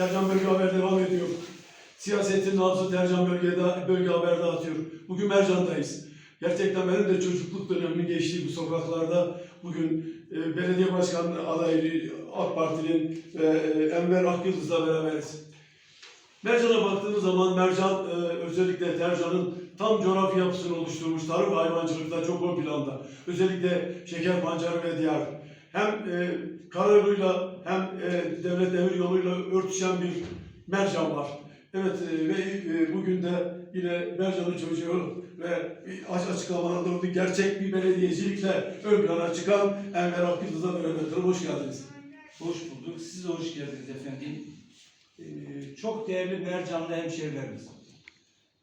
Tercan Bölge Haber devam ediyor. Siyasetin nabzı Tercan Bölge'de, Bölge Haber dağıtıyor. Bugün Mercan'dayız. Gerçekten benim de çocukluk döneminin geçtiği bu sokaklarda bugün e, belediye başkanı adayı AK Parti'nin e, Enver Akyıldız'la beraberiz. Mercan'a baktığımız zaman Mercan e, özellikle Tercan'ın tam coğrafi yapısını oluşturmuş tarım ve hayvancılıkta çok ön planda. Özellikle şeker pancarı ve diğer hem e, karayoluyla hem e, devlet demir yoluyla örtüşen bir Mercan var. Evet e, ve e, bugün de yine Mercan'ın çocuğu ve aç açıklamalarda olduğu gerçek bir belediyecilikle ön plana çıkan Enver Akyıldız'la beraber. Hoş geldiniz. Hoş bulduk. Siz hoş geldiniz efendim. Ee, çok değerli Mercanlı hemşehrilerimiz.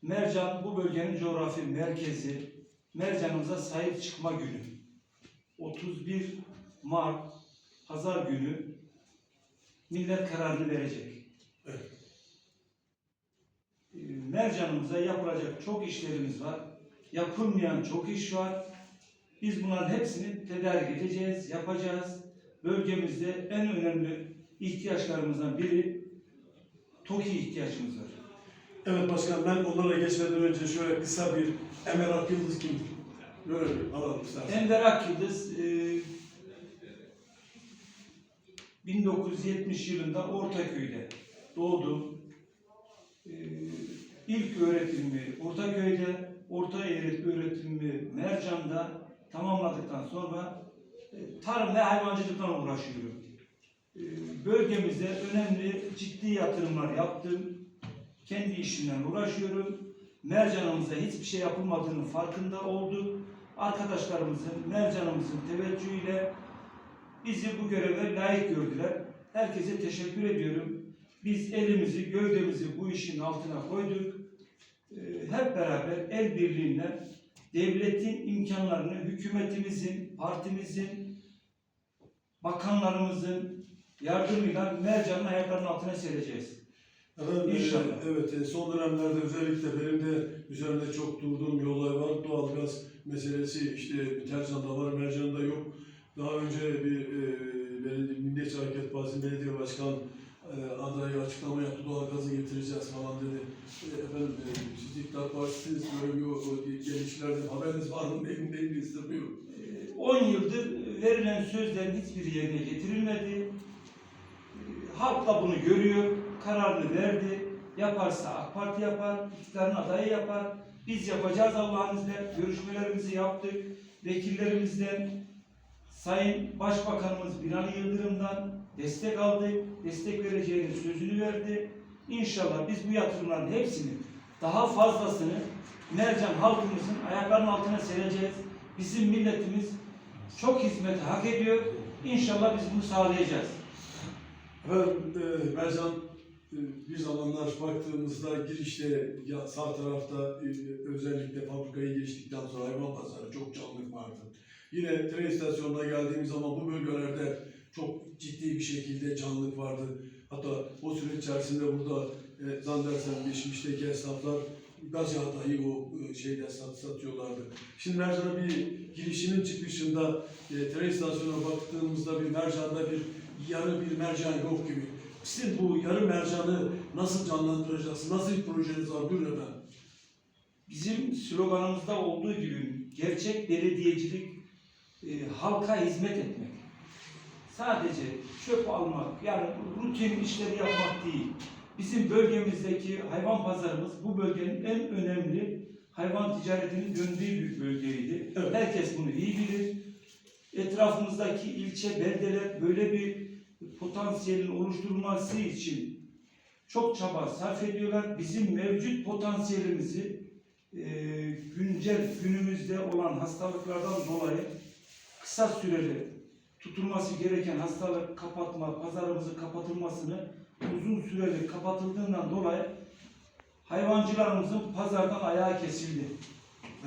Mercan bu bölgenin coğrafi merkezi. Mercanımıza sahip çıkma günü. 31 Mart Pazar günü millet kararını verecek. Evet. Ee, Mercanımıza yapılacak çok işlerimiz var. Yapılmayan çok iş var. Biz bunların hepsini tedarik edeceğiz, yapacağız. Bölgemizde en önemli ihtiyaçlarımızdan biri TOKİ ihtiyacımız var. Evet başkan ben onlara geçmeden önce şöyle kısa bir Enver Akyıldız kim? Böyle bir alalım istersen. Enver Akyıldız e, 1970 yılında Ortaköy'de doğdu. E, ilk öğretimimi Ortaköy'de, orta öğretimimi Mercan'da tamamladıktan sonra e, tarım ve hayvancılıkla uğraşıyorum. E, bölgemizde önemli ciddi yatırımlar yaptım. Kendi işimden uğraşıyorum. Mercanımıza hiçbir şey yapılmadığının farkında olduk. Arkadaşlarımızın, mercanımızın teveccühüyle bizi bu göreve layık gördüler. Herkese teşekkür ediyorum. Biz elimizi, gövdemizi bu işin altına koyduk. Ee, Hep beraber el birliğiyle devletin imkanlarını hükümetimizin, partimizin, bakanlarımızın yardımıyla mercanın ayaklarının altına sereceğiz. Efendim, e, İnşallah. evet e, son dönemlerde özellikle benim de üzerinde çok durduğum olay var. Doğalgaz meselesi işte Tercan'da var, Mercan'da yok. Daha önce bir e, Milliyetçi Hareket Partisi Belediye Başkan e, adayı açıklama yaptı. Doğalgazı getireceğiz falan dedi. E, efendim e, siz İktidar Partisi'niz böyle bir o, o gelişlerden haberiniz var mı? Benim de bilmiyorum. Ee, 10 yıldır verilen sözlerin hiçbiri yerine getirilmedi. Ee, Halk da bunu görüyor, kararını verdi. Yaparsa AK Parti yapar, iktidarın adayı yapar. Biz yapacağız Allah'ın izniyle. Görüşmelerimizi yaptık. Vekillerimizden, Sayın Başbakanımız Binali Yıldırım'dan destek aldık. Destek vereceğinin sözünü verdi. İnşallah biz bu yatırımların hepsini, daha fazlasını Mercan halkımızın ayaklarının altına sereceğiz. Bizim milletimiz çok hizmet hak ediyor. İnşallah biz bunu sağlayacağız. Efendim e, Mercan e, bir zamanlar baktığımızda girişte ya sağ tarafta e, özellikle fabrikayı geçtikten sonra hayvan pazarı çok canlılık vardı. Yine tren istasyonuna geldiğimiz zaman bu bölgelerde çok ciddi bir şekilde canlılık vardı. Hatta o süreç içerisinde burada e, zannedersem geçmişteki esnaflar gaz yağı dahi o e, şeyde sat, satıyorlardı. Şimdi Mercan'a bir girişinin çıkışında e, tren istasyonuna baktığımızda bir Mercan'da bir yarı bir mercan yok gibi. Sizin bu yarı mercanı nasıl canlandıracaksınız? Nasıl bir projeniz var? Buyurun efendim. Bizim sloganımızda olduğu gibi gerçek belediyecilik e, halka hizmet etmek. Sadece çöp almak, yani rutin işleri yapmak değil. Bizim bölgemizdeki hayvan pazarımız bu bölgenin en önemli hayvan ticaretinin döndüğü bir bölgeydi. Evet. Herkes bunu iyi bilir. Etrafımızdaki ilçe, beldeler böyle bir potansiyelin oluşturulması için çok çaba sarf ediyorlar. Bizim mevcut potansiyelimizi e, güncel günümüzde olan hastalıklardan dolayı kısa süreli tutulması gereken hastalık kapatma, pazarımızın kapatılmasını uzun süreli kapatıldığından dolayı hayvancılarımızın pazardan ayağı kesildi.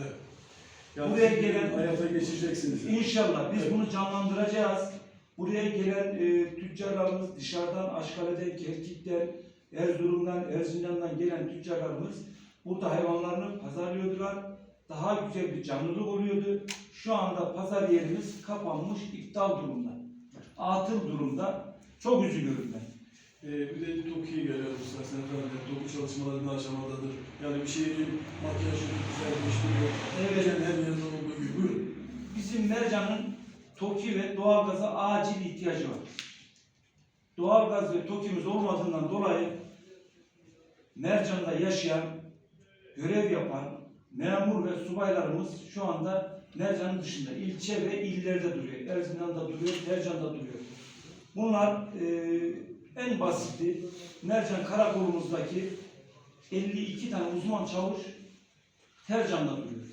Evet. Yani Buraya gelen- hayata geçireceksiniz. yani. İnşallah biz Evet. bunu canlandıracağız. Buraya gelen e, tüccarlarımız dışarıdan, Aşkale'den, Kerkik'ten, Erzurum'dan, Erzincan'dan gelen tüccarlarımız burada hayvanlarını pazarlıyordular. Daha güzel bir canlılık oluyordu. Şu anda pazar yerimiz kapanmış, iptal durumda. Atıl durumda. Çok üzülüyorum ben. Ee, bir de TOKİ'ye geliyor istersen herhalde. TOKİ çalışmalarında aşamadadır. Yani bir şeyin makyajını güzelleştiriyor. Evet. Geçen her yerde olduğu gibi. Bizim Mercan'ın TOKİ ve doğalgaza acil ihtiyacı var. Doğalgaz ve TOKİ'miz olmadığından dolayı Mercan'da yaşayan, görev yapan memur ve subaylarımız şu anda Mercan'ın dışında ilçe ve illerde duruyor. Erzincan'da duruyor, Mercan'da duruyor. Bunlar eee, en basiti Mercan karakolumuzdaki 52 tane uzman çavuş Tercan'da duruyor.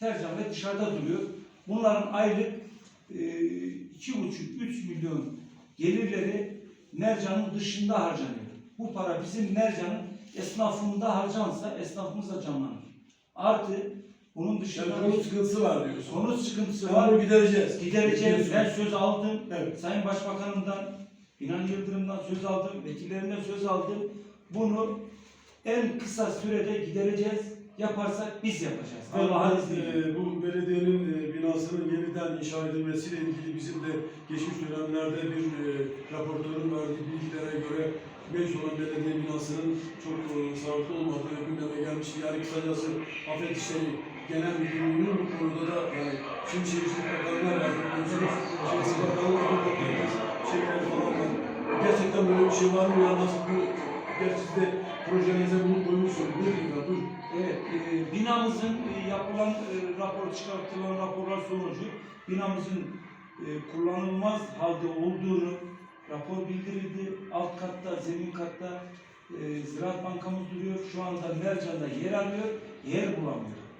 Tercan ve dışarıda duruyor. Bunların aylık e, iki buçuk, üç milyon gelirleri Mercan'ın dışında harcanıyor. Bu para bizim Mercan'ın esnafında harcansa esnafımız da canlanır. Artı bunun dışında Yani konu sıkıntısı var diyorsun. konu sıkıntısı var. bunu gidereceğiz. Gidereceğiz. Ben söz aldım. Evet. Sayın Başbakanımdan, İnan Yıldırım'dan söz aldım, vekillerimden söz aldım. Bunu en kısa sürede gidereceğiz. Yaparsak biz yapacağız. Allah'ın izniyle. e, bu belediyenin e, binasının yeniden inşa edilmesiyle ilgili bizim de geçmiş dönemlerde bir e, raportörün verdiği bilgilere göre mevcut olan belediye binasının çok e, sağlıklı olmadığı gündeme gelmişti. Yani kısacası Afet İşleri Genel Müdürlüğü'nün bu konuda da yani şimdi Şehircilik Bakanı'na verdi biliyorsunuz. Şehircilik Bakanı'nın bu konuda şeyleri falan var. Gerçekten böyle bir şey var mı ya nasıl bu Gerçi siz de projenize bunu koymuşsunuz. Buyurun ya buyurun. Evet, e, binamızın e, yapılan e, rapor çıkartılan raporlar sonucu binamızın e, kullanılmaz halde olduğunu rapor bildirildi. Alt katta, zemin katta e, Ziraat Bankamız duruyor. Şu anda Mercan'da yer arıyor, yer bulamıyor.